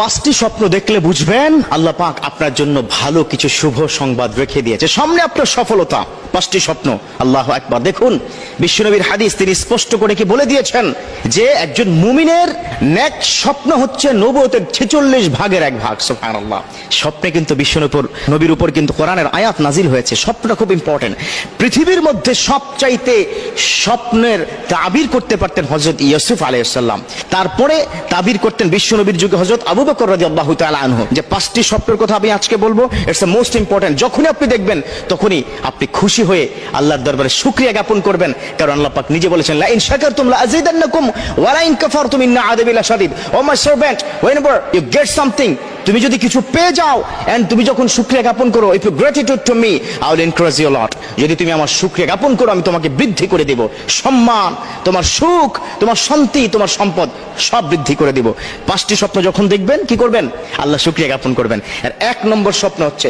পাঁচটি স্বপ্ন দেখলে বুঝবেন আল্লাহ পাক আপনার জন্য ভালো কিছু শুভ সংবাদ রেখে দিয়েছে। সামনে আপনার সফলতা, পাঁচটি স্বপ্ন। আল্লাহ একবার দেখুন, বিশ্বনবীর হাদিস তিনি স্পষ্ট করে কি বলে দিয়েছেন? যে একজন মুমিনের নেক স্বপ্ন হচ্ছে নবতের ছেচল্লিশ ভাগের এক ভাগ সুফান আল্লাহ স্বপ্নে কিন্তু বিশ্বনবীর উপর নবীর উপর কিন্তু কোরআনের আয়াত নাজিল হয়েছে। স্বপ্নটা খুব ইম্পর্টেন্ট পৃথিবীর মধ্যে সবচাইতে স্বপ্নের তাবির করতে পারতেন হজরত ইয়সুফ আলাইসাল্লাম তারপরে তাবির করতেন বিশ্বনবীর যুগে হজরত আবু বকর রাদিয়াল্লাহু তাআলা আনহু, যে পাঁচটি স্বপ্নের কথা আমি আজকে বলব ইটস দ্য মোস্ট ইম্পর্টেন্ট যখনই আপনি দেখবেন, তখনই আপনি খুশি হয়ে আল্লাহর দরবারে শুকরিয়া জ্ঞাপন করবেন। কারণ আল্লাহ পাক নিজে বলেছেন লা ইন শাকারতুম লা আযীদান্নাকুম ওয়া লা ইন কাফারতুম ইন্না আযাবি লাশাদীদ O my servant whenever you get something তুমি যদি কিছু পেয়ে যাও এন্ড তুমি যখন শুকরিয়া জ্ঞাপন করো if you gratitude to me I will encourage you lot যদি তুমি আমার শুকরিয়া জ্ঞাপন করো, আমি তোমাকে বৃদ্ধি করে দেব। সম্মান, তোমার সুখ, তোমার শান্তি, তোমার সম্পদ, সব বৃদ্ধি করে দিব। পাঁচটি স্বপ্ন যখন দেখবেন, কি করবেন? আল্লাহ শুকরিয়া জ্ঞাপন করবেন। আর এক নম্বর স্বপ্ন হচ্ছে,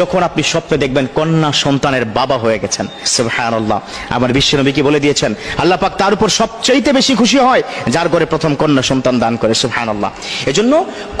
যখন আপনি স্বপ্নে দেখবেন কন্যা সন্তানের বাবা হয়ে গেছেন। সুবহানাল্লাহ। আমার বিশ্বনবী কি বলে দিয়েছেন, আল্লাহ পাক তার উপর সবচাইতে বেশি খুশি হয়, যার ঘরে প্রথম কন্যা সন্তান দান করে। সুবহানাল্লাহ। এজন্য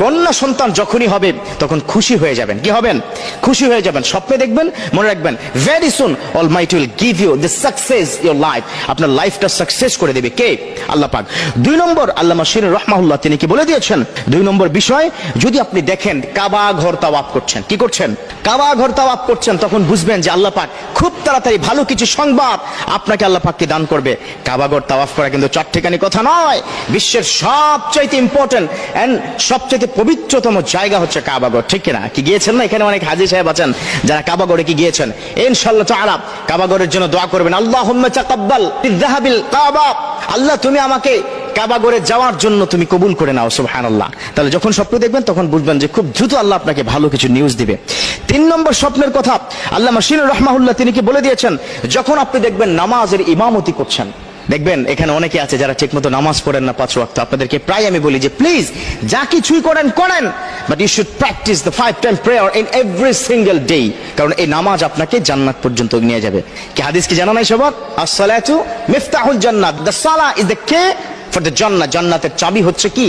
কন্যা সন্তান যখনই হবে তখন খুশি হয়ে যাবেন। কি হবেন? খুশি হয়ে যাবেন। স্বপ্নে দেখবেন, মনে রাখবেন very soon Almighty will give you the success your life আপনার লাইফটা সাকসেস করে দেবে। কে? আল্লাহ পাক। দুই নম্বর আল্লাহ মাসির রহমাহুল্লাহ, তিনি কি বলে দিয়েছেন? দুই নম্বর বিষয়, যদি আপনি দেখেন, কাবা ঘর তাওয়াব করছেন। কি করছেন? কাবা ঘর তাওয়াব করছেন, তখন বুঝবেন যে আল্লাহ পাক খুব তাড়াতাড়ি ভালো কিছু সংবাদ আপনাকে আল্লাহ পাককে দান করবে। কাবা ঘর তাওয়াফ করা কিন্তু চট্টেখানি কথা নয়। বিশ্বের সবচাইতে ইম্পর্টেন্ট এন্ড সবচাইতে পবিত্রতম জায়গা হচ্ছে কাবাগড় ঠিক কিনা? কি গিয়েছেন না? এখানে অনেক হাজি সাহেব আছেন যারা কাবাগড়ে কি গিয়েছেন? ইনশাআল্লাহ তাআলা কাবাগড়ের জন্য দোয়া করবেন। আল্লাহুম্মা তাকাব্বাল বিযাহাবিল কাবা। আল্লাহ, তুমি আমাকে কাবাগড়ে যাওয়ার জন্য তুমি কবুল করে নাও, সুবহানাল্লাহ। তাহলে যখন স্বপ্ন দেখবেন, তখন বুঝবেন যে খুব দ্রুত আল্লাহ আপনাকে ভালো কিছু নিউজ দিবে। তিন নম্বর স্বপ্নের কথা, আল্লাহ মাসিন রহমাহুল্লাহ তিনি কি বলে দিয়েছেন? যখন আপনি দেখবেন নামাজের ইমামতি করছেন দেখবেন, এখানে অনেকে আছে যারা ঠিকমতো নামাজ পড়েন না পাঁচ ওয়াক্ত। আপনাদেরকে প্রায় আমি বলি যে প্লিজ যা কিছুই করেন করেন। But you should practice the five time prayer in every single day কারণ এই নামাজ আপনাকে জান্নাত পর্যন্ত নিয়ে যাবে। কি হাদিস কি জানা নাই সবার? আসসালাতু মিফতাহুল জান্নাত। দ্য সালা is the key for the জান্নাত। জান্নাতের চাবি হচ্ছে কি?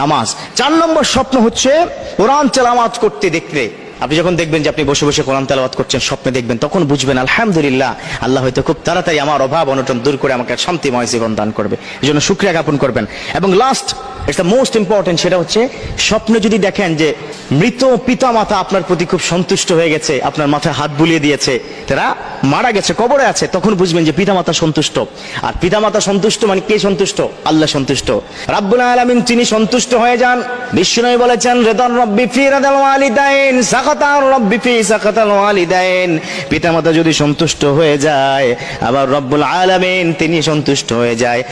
নামাজ। চার নম্বর স্বপ্ন হচ্ছে কোরআন তেলাওয়াত করতে দেখতে আপনি যখন দেখবেন যে আপনি বসে বসে কোরআন তেলাওয়াত করছেন, স্বপ্নে দেখবেন, তখন বুঝবেন, আলহামদুলিল্লাহ, আল্লাহ হয়তো খুব তাড়াতাড়ি আমার অভাব, অনটন দূর করে আমাকে শান্তিময় জীবন দান করবে। এই জন্য শুক্রিয়া জ্ঞাপন করবেন। এবং last it's the most important সেটা হচ্ছে, স্বপ্নে যদি দেখেন যে মৃত পিতা মাতা আপনার প্রতি খুব সন্তুষ্ট হয়ে গেছে, আপনার মাথায় হাত বুলিয়ে দিয়েছে, তারা মারা গেছে, কবরে আছে, তখন বুঝবেন যে পিতা মাতা সন্তুষ্ট। আর পিতা মাতা সন্তুষ্ট মানে কে সন্তুষ্ট? আল্লাহ সন্তুষ্ট। রাব্বুল আলামিন তিনি সন্তুষ্ট হয়ে যান। বিষ্ণু বলেছেন, রেদন রব্বি ফি রাদাল ওয়ালিদাইন সাকাতার রব্বি ফি সাকাতাল ওয়ালিদাইন। পিতা মাতা যদি সন্তুষ্ট হয়ে যায়, আবার রব্বুল আলামিন তিনি সন্তুষ্ট হয়ে যায়।